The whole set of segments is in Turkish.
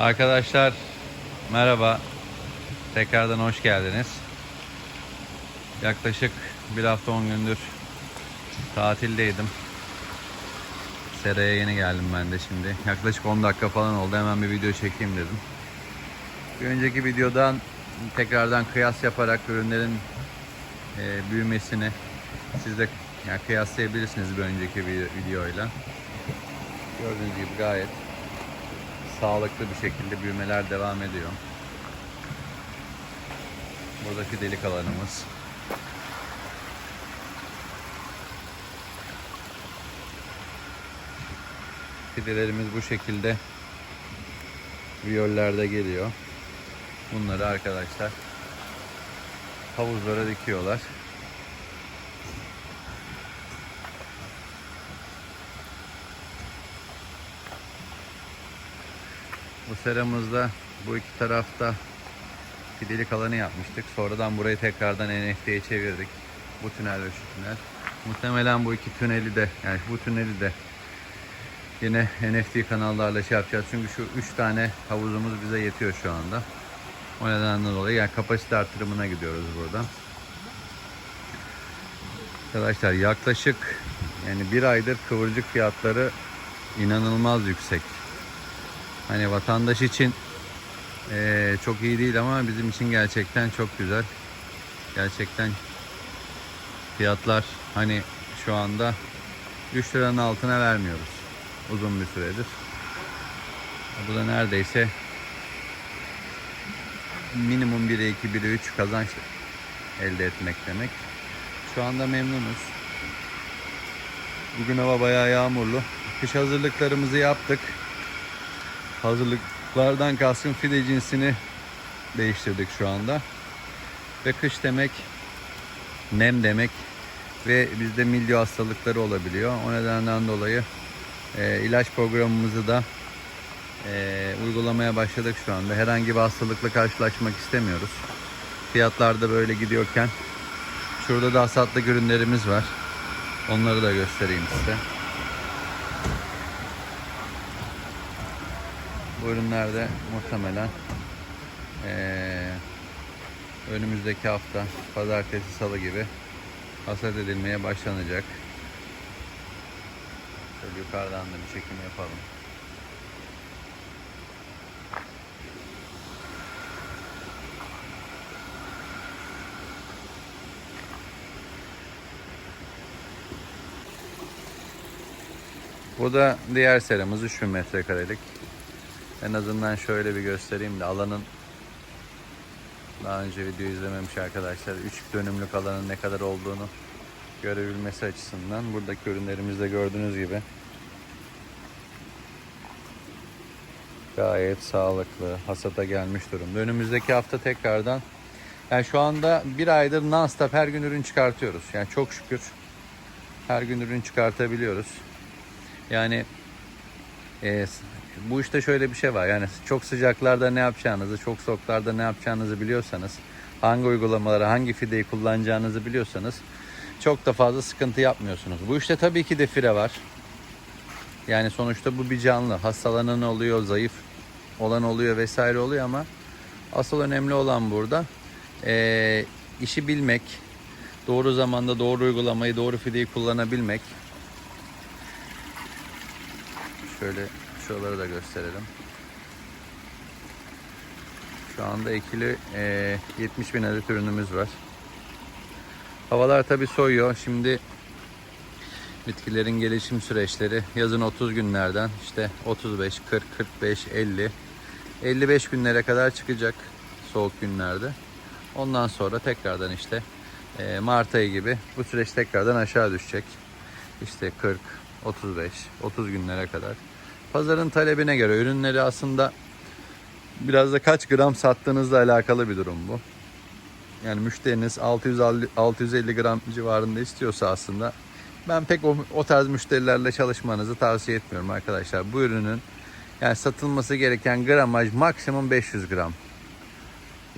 Arkadaşlar merhaba. Tekrardan hoş geldiniz. Yaklaşık bir hafta 10 gündür tatildeydim. Seraya yeni geldim ben de şimdi. Yaklaşık 10 dakika falan oldu. Hemen bir video çekeyim dedim. Bir önceki videodan tekrardan kıyas yaparak ürünlerin e, büyümesini siz de yani kıyaslayabilirsiniz bir önceki vi- videoyla. Gördüğünüz gibi gayet sağlıklı bir şekilde büyümeler devam ediyor. Buradaki delik alanımız. Fidelerimiz bu şekilde viyollerde geliyor. Bunları arkadaşlar havuzlara dikiyorlar. Bu seramızda bu iki tarafta fidelik alanı yapmıştık. Sonradan burayı tekrardan NFT'ye çevirdik. Bu tünel ve şu tünel. Muhtemelen bu iki tüneli de yani bu tüneli de yine NFT kanallarla şey yapacağız. Çünkü şu üç tane havuzumuz bize yetiyor şu anda. O nedenden dolayı yani kapasite artırımına gidiyoruz buradan. Arkadaşlar yaklaşık yani bir aydır kıvırcık fiyatları inanılmaz yüksek. Hani vatandaş için eee, çok iyi değil ama bizim için gerçekten çok güzel. Gerçekten fiyatlar hani şu anda 3 liranın altına vermiyoruz uzun bir süredir. Bu da neredeyse minimum 1'e 2 1'e 3 kazanç elde etmek demek. Şu anda memnunuz. Bugün hava bayağı yağmurlu. Kış hazırlıklarımızı yaptık. Hazırlıklardan kastım fide cinsini değiştirdik şu anda. Ve kış demek nem demek ve bizde milyo hastalıkları olabiliyor. O nedenden dolayı e, ilaç programımızı da e, uygulamaya başladık şu anda. Herhangi bir hastalıkla karşılaşmak istemiyoruz. Fiyatlar da böyle gidiyorken şurada da hasatlık ürünlerimiz var. Onları da göstereyim size. Bu ürünler muhtemelen eee, önümüzdeki hafta pazartesi salı gibi hasat edilmeye başlanacak. Şöyle yukarıdan da bir çekim yapalım. Bu da diğer seramız 3000 metrekarelik. En azından şöyle bir göstereyim de alanın daha önce video izlememiş arkadaşlar 3 dönümlük alanın ne kadar olduğunu görebilmesi açısından buradaki ürünlerimizde gördüğünüz gibi gayet sağlıklı hasata gelmiş durumda. Önümüzdeki hafta tekrardan yani şu anda bir aydır non-stop her gün ürün çıkartıyoruz. Yani çok şükür her gün ürün çıkartabiliyoruz. Yani e, bu işte şöyle bir şey var. Yani çok sıcaklarda ne yapacağınızı, çok soğuklarda ne yapacağınızı biliyorsanız, hangi uygulamaları, hangi fideyi kullanacağınızı biliyorsanız çok da fazla sıkıntı yapmıyorsunuz. Bu işte tabii ki de fire var. Yani sonuçta bu bir canlı. Hastalanan oluyor, zayıf olan oluyor vesaire oluyor ama asıl önemli olan burada e, işi bilmek, doğru zamanda doğru uygulamayı, doğru fideyi kullanabilmek. Şöyle şuraları da gösterelim. Şu anda ekili e, 70 bin adet ürünümüz var. Havalar tabi soğuyor. Şimdi bitkilerin gelişim süreçleri yazın 30 günlerden işte 35, 40, 45, 50, 55 günlere kadar çıkacak soğuk günlerde. Ondan sonra tekrardan işte e, Mart ayı gibi bu süreç tekrardan aşağı düşecek. İşte 40, 35, 30 günlere kadar. Pazarın talebine göre ürünleri aslında biraz da kaç gram sattığınızla alakalı bir durum bu. Yani müşteriniz 650, 650 gram civarında istiyorsa aslında ben pek o, o tarz müşterilerle çalışmanızı tavsiye etmiyorum arkadaşlar. Bu ürünün yani satılması gereken gramaj maksimum 500 gram.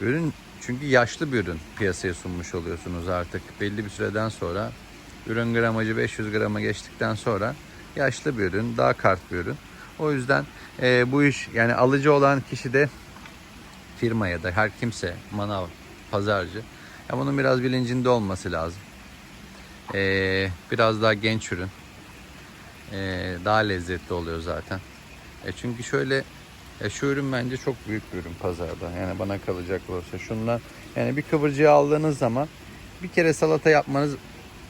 Ürün çünkü yaşlı bir ürün piyasaya sunmuş oluyorsunuz artık. Belli bir süreden sonra ürün gramajı 500 grama geçtikten sonra yaşlı bir ürün, daha kart bir ürün. O yüzden e, bu iş yani alıcı olan kişi de firma ya da her kimse manav, pazarcı ya bunun biraz bilincinde olması lazım. E, biraz daha genç ürün. E, daha lezzetli oluyor zaten. E çünkü şöyle e şu ürün bence çok büyük bir ürün pazarda. Yani bana kalacak olursa şundan yani bir kıvırcığı aldığınız zaman bir kere salata yapmanız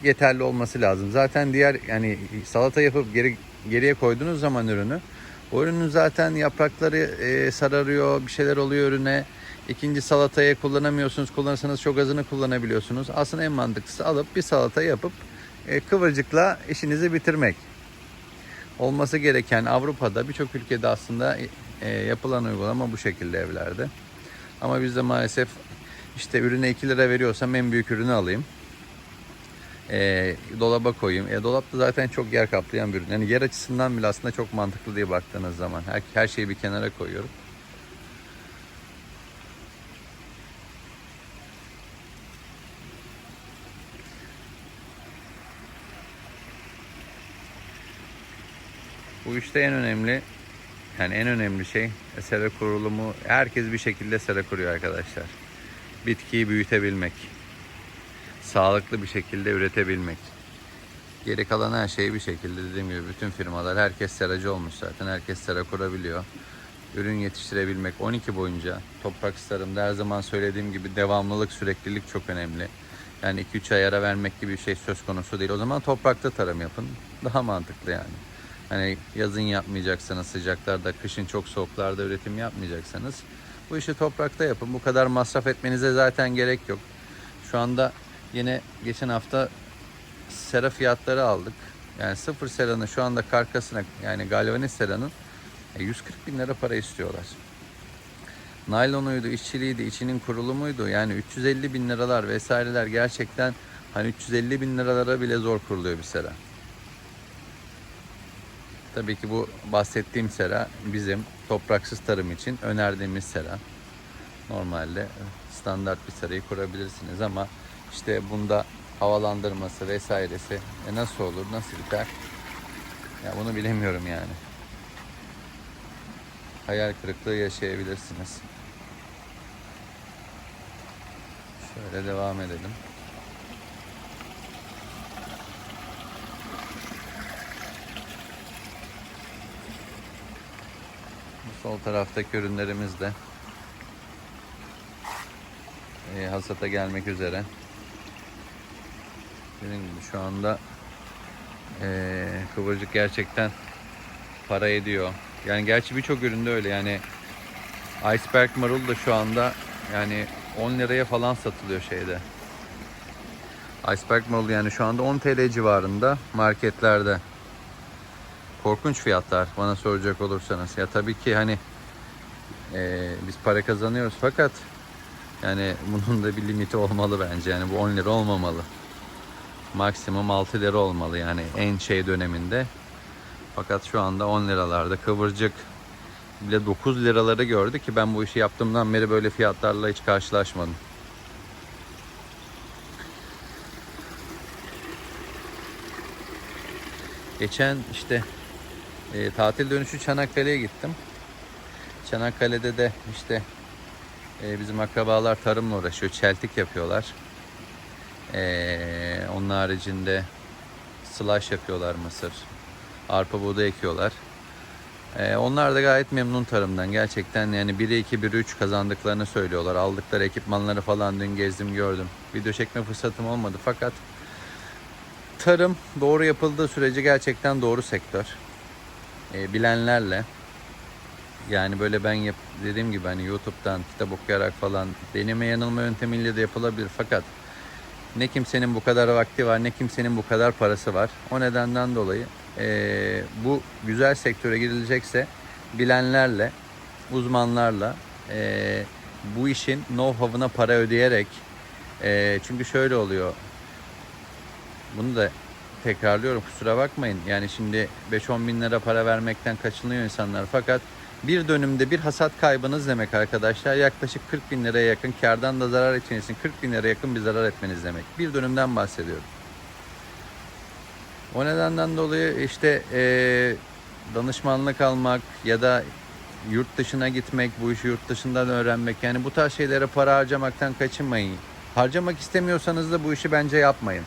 yeterli olması lazım. Zaten diğer yani salata yapıp geri geriye koyduğunuz zaman ürünü o ürünün zaten yaprakları e, sararıyor, bir şeyler oluyor ürüne. İkinci salataya kullanamıyorsunuz. Kullanırsanız çok azını kullanabiliyorsunuz. Aslında en mantıklısı alıp bir salata yapıp e, kıvırcıkla işinizi bitirmek. Olması gereken Avrupa'da birçok ülkede aslında e, yapılan uygulama bu şekilde evlerde. Ama bizde maalesef işte ürüne 2 lira veriyorsam en büyük ürünü alayım. E, dolaba koyayım. E, dolapta zaten çok yer kaplayan bir ürün. Yani yer açısından bile aslında çok mantıklı diye baktığınız zaman. Her, her şeyi bir kenara koyuyorum. Bu işte en önemli yani en önemli şey sera kurulumu. Herkes bir şekilde sera kuruyor arkadaşlar. Bitkiyi büyütebilmek. Sağlıklı bir şekilde üretebilmek. Geri kalan her şeyi bir şekilde dediğim gibi bütün firmalar herkes seracı olmuş zaten. Herkes sera kurabiliyor. Ürün yetiştirebilmek 12 boyunca toprak starımda her zaman söylediğim gibi devamlılık süreklilik çok önemli. Yani 2-3 ay ara vermek gibi bir şey söz konusu değil. O zaman toprakta tarım yapın. Daha mantıklı yani. Hani yazın yapmayacaksanız sıcaklarda, kışın çok soğuklarda üretim yapmayacaksanız bu işi toprakta yapın. Bu kadar masraf etmenize zaten gerek yok. Şu anda yine geçen hafta sera fiyatları aldık. Yani sıfır seranın şu anda karkasına yani galvaniz seranın e, 140 bin lira para istiyorlar. Naylonuydu, işçiliğiydi, içinin kurulumuydu. Yani 350 bin liralar vesaireler gerçekten hani 350 bin liralara bile zor kuruluyor bir sera. Tabii ki bu bahsettiğim sera bizim topraksız tarım için önerdiğimiz sera. Normalde standart bir serayı kurabilirsiniz ama işte bunda havalandırması vesairesi e nasıl olur, nasıl biter? Ya bunu bilemiyorum yani. Hayal kırıklığı yaşayabilirsiniz. Şöyle devam edelim. Bu sol taraftaki ürünlerimiz de e, hasata gelmek üzere. Dediğim gibi şu anda e, kıvırcık gerçekten para ediyor. Yani gerçi birçok üründe öyle yani iceberg marul da şu anda yani 10 liraya falan satılıyor şeyde. Iceberg marul yani şu anda 10 TL civarında marketlerde. Korkunç fiyatlar bana soracak olursanız. Ya tabii ki hani e, biz para kazanıyoruz fakat yani bunun da bir limiti olmalı bence. Yani bu 10 lira olmamalı. Maksimum 6 lira olmalı yani en şey döneminde. Fakat şu anda 10 liralarda kıvırcık bile 9 liraları gördü ki ben bu işi yaptığımdan beri böyle fiyatlarla hiç karşılaşmadım. Geçen işte e, tatil dönüşü Çanakkale'ye gittim. Çanakkale'de de işte e, bizim akrabalar tarımla uğraşıyor. Çeltik yapıyorlar. E, onun haricinde slash yapıyorlar mısır. Arpa buğday ekiyorlar. E, onlar da gayet memnun tarımdan. Gerçekten yani 1'e 2, 1'e 3 kazandıklarını söylüyorlar. Aldıkları ekipmanları falan dün gezdim gördüm. Video çekme fırsatım olmadı fakat tarım doğru yapıldığı sürece gerçekten doğru sektör. E, bilenlerle yani böyle ben yap, dediğim gibi hani YouTube'dan kitap okuyarak falan deneme yanılma yöntemiyle de yapılabilir fakat ne kimsenin bu kadar vakti var ne kimsenin bu kadar parası var. O nedenden dolayı e, bu güzel sektöre girilecekse bilenlerle, uzmanlarla e, bu işin know-how'ına para ödeyerek e, çünkü şöyle oluyor bunu da tekrarlıyorum kusura bakmayın. Yani şimdi 5-10 bin lira para vermekten kaçınıyor insanlar. Fakat bir dönümde bir hasat kaybınız demek arkadaşlar. Yaklaşık 40 bin liraya yakın kardan da zarar etmeniz 40 bin liraya yakın bir zarar etmeniz demek. Bir dönümden bahsediyorum. O nedenden dolayı işte eee, danışmanlık almak ya da yurt dışına gitmek, bu işi yurt dışından öğrenmek yani bu tarz şeylere para harcamaktan kaçınmayın. Harcamak istemiyorsanız da bu işi bence yapmayın.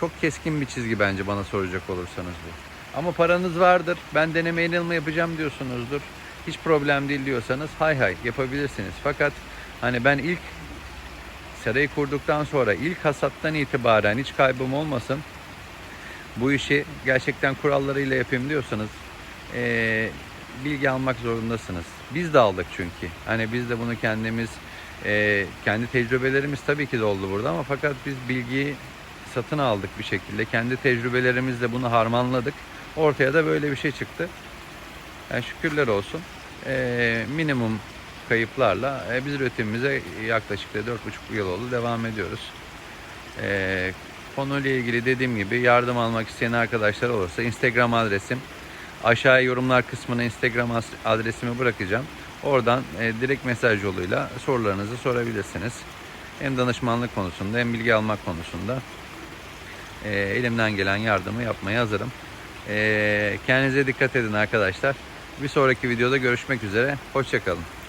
Çok keskin bir çizgi bence bana soracak olursanız bu. Ama paranız vardır. Ben deneme yanılma yapacağım diyorsunuzdur. Hiç problem değil diyorsanız hay hay yapabilirsiniz. Fakat hani ben ilk serayı kurduktan sonra ilk hasattan itibaren hiç kaybım olmasın. Bu işi gerçekten kurallarıyla yapayım diyorsanız eee, bilgi almak zorundasınız. Biz de aldık çünkü. Hani biz de bunu kendimiz eee, kendi tecrübelerimiz tabii ki de oldu burada ama fakat biz bilgiyi satın aldık bir şekilde. Kendi tecrübelerimizle bunu harmanladık. Ortaya da böyle bir şey çıktı. Yani şükürler olsun. Eee, minimum kayıplarla e, biz üretimimize yaklaşık da 4,5 yıl oldu devam ediyoruz. Eee konuyla ilgili dediğim gibi yardım almak isteyen arkadaşlar olursa Instagram adresim aşağıya yorumlar kısmına Instagram adresimi bırakacağım. Oradan e, direkt mesaj yoluyla sorularınızı sorabilirsiniz. Hem danışmanlık konusunda hem bilgi almak konusunda e, elimden gelen yardımı yapmaya hazırım. E, kendinize dikkat edin arkadaşlar. Bir sonraki videoda görüşmek üzere. Hoşçakalın.